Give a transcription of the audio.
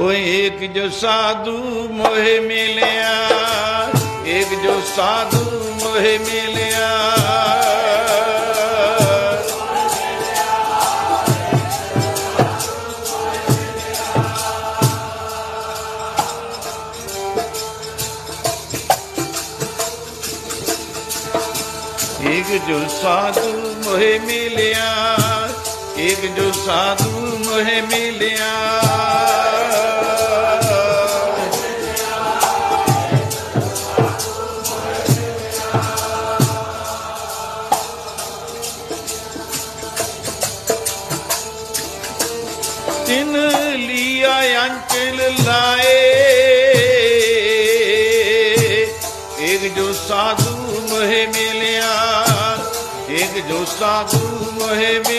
ਓਏ ਏਕ ਜੋ ਸਾਧੂ ਮੋਹਿ ਮਿਲਿਆ ਏਕ ਜੋ ਸਾਧੂ ਮੋਹਿ ਮਿਲਿਆ। ਏਕ ਜੋ ਸਾਧੂ ਮੋਹਿ ਮਿਲਿਆ ਏਕ ਜੋ ਸਾਧੂ ਮੋਹਿ ਮਿਲਿਆ। ਤਿਨ ਲੀਆ ਅੰਚਲ ਲਾਏ। ਇੱਕ ਜੋ ਸਾਧੂ ਮੋਹਿ ਮਿਲਿਆ ਇੱਕ ਜੋ ਸਾਧੂ ਮੋਹਿ ਮਿਲਿਆ